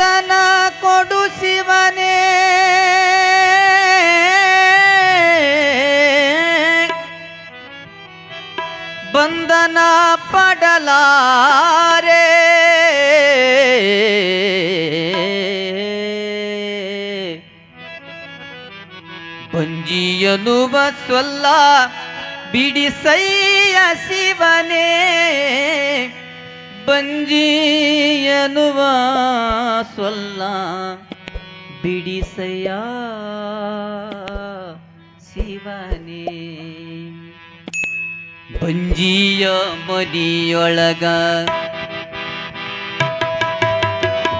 ಬಂಧನ ಕೊಡು ಶಿವನೇ. ಬಂಧನ ಪಡಲಾರೆ. ಬಂಜಿಯನುವ ಬಸ್ವಲ್ಲ ಬಿಡಿಸಯ್ಯ ಶಿವನೇ. ಬಂಜಿಯನುವ ಸ್ವಲ್ಲ ಬಿಡಿಸಯ್ಯ ಶಿವನೇ. ಬಂಜಿಯ ಮನಿಯೊಳಗ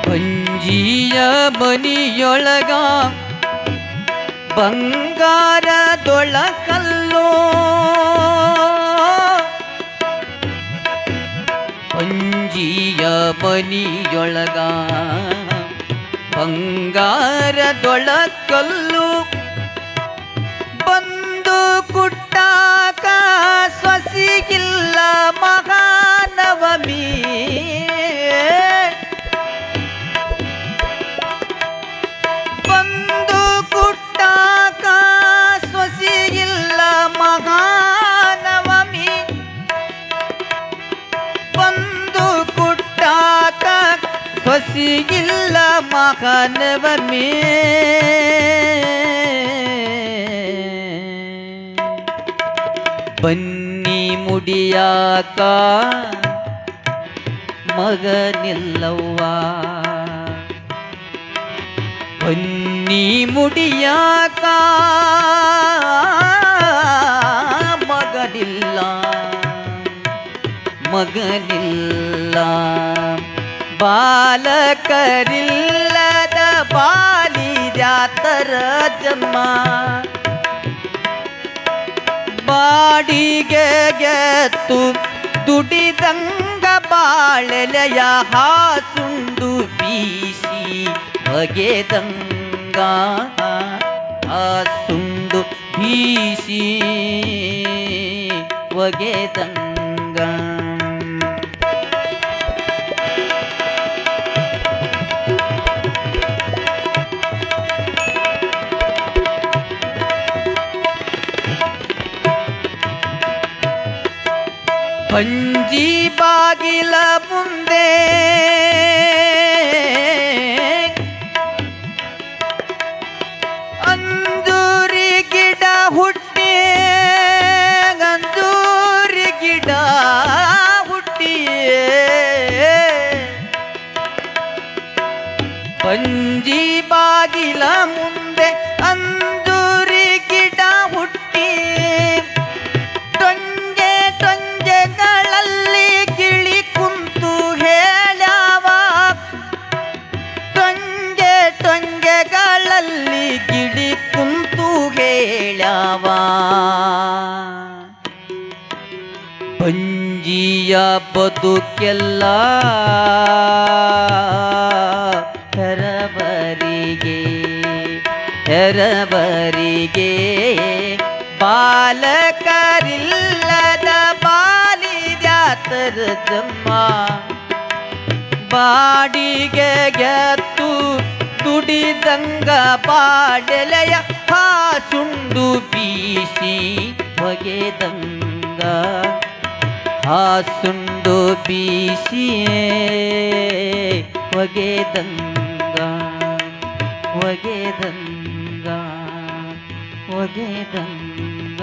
ಬಂಜಿಯ ಮನಿಯೊಳಗ ಬಂಗಾರದೊಳಕಲ್ಲೋ ಬಂಜಿಯ ಮನಿಯೊಳಗ ಬಂಗಾರದೊಳಕಲ್ಲು ಬಂದು ಕುಟ್ಟಾಕ ಸ್ವಸಿಗಿಲ್ಲ ಮಹಾನವಮಿ. ಬಂದು ಕುಟ್ಟಾಕ ಸ್ವಸಿಗಿಲ್ಲ ಮಹಾನವಮಿ ಸ್ವಸಿಗಿಲ್ಲ ಮಹಾನವಮಿ ಬನ್ನಿ ಮುಡಿಯಾಕ ಮಗನಿಲ್ಲವ್ವ. ಬನ್ನಿ ಮುಡಿಯಾಕ ಮಗನಿಲ್ಲ ಮಗನಿಲ್ಲ. ಬಾಲಕರಿಲ್ಲದ ಬಾಲಿದ್ಯಾತರ ಜನ್ಮ ಬಾಡಿಗೆ ಗೆತ್ತು ದುಡಿದಂಗ ಬಾಳೆಲೆಯ ಹಾಸುಂಡು ಬೀಸಿ ಬಗೆದಂಗ ಹಾಸುಂಡು ಬೀಸಿ ಒಗೆದಂಗ ಪಂಜಿ ಬಾಗಿಲ ಮುಂದೆ. ಅಂಜೂರಿ ಗಿಡ ಹುಟ್ಟಿ ಅಂಜೂರಿ ಗಿಡ ಹುಟ್ಟಿಯೇ. ಪಂಜಿ ಬಾಗಿಲ ಮುಂದೆ ಟೊಂಗೆಗಳಲ್ಲಿ ಗಿಡಿ ಕುಂತು ಹೇಳವ. ಪಂಜಿಯ ಬದುಕೆಲ್ಲ ಹೆರಬರಿಗೆ ಹೆರಬರಿಗೆ ಬಾಲಕರಿಲ್ಲದ ಬಾಲಿದ್ಯಾತರ ಜನ್ಮ ಬಾಡಿಗೆ ಗೆತ್ತು ಪಾಡೆಲೆಯ ಹಾಸುಂಡು ಬೀಸಿ ಹೊಗೆದಂಗ. ಹಾಸುಂಡು ಬೀಸಿಯೇ ಹೊಗೆದಂಗ ಹೊಗೆದಂಗ ಹೊಗೆದಂಗ.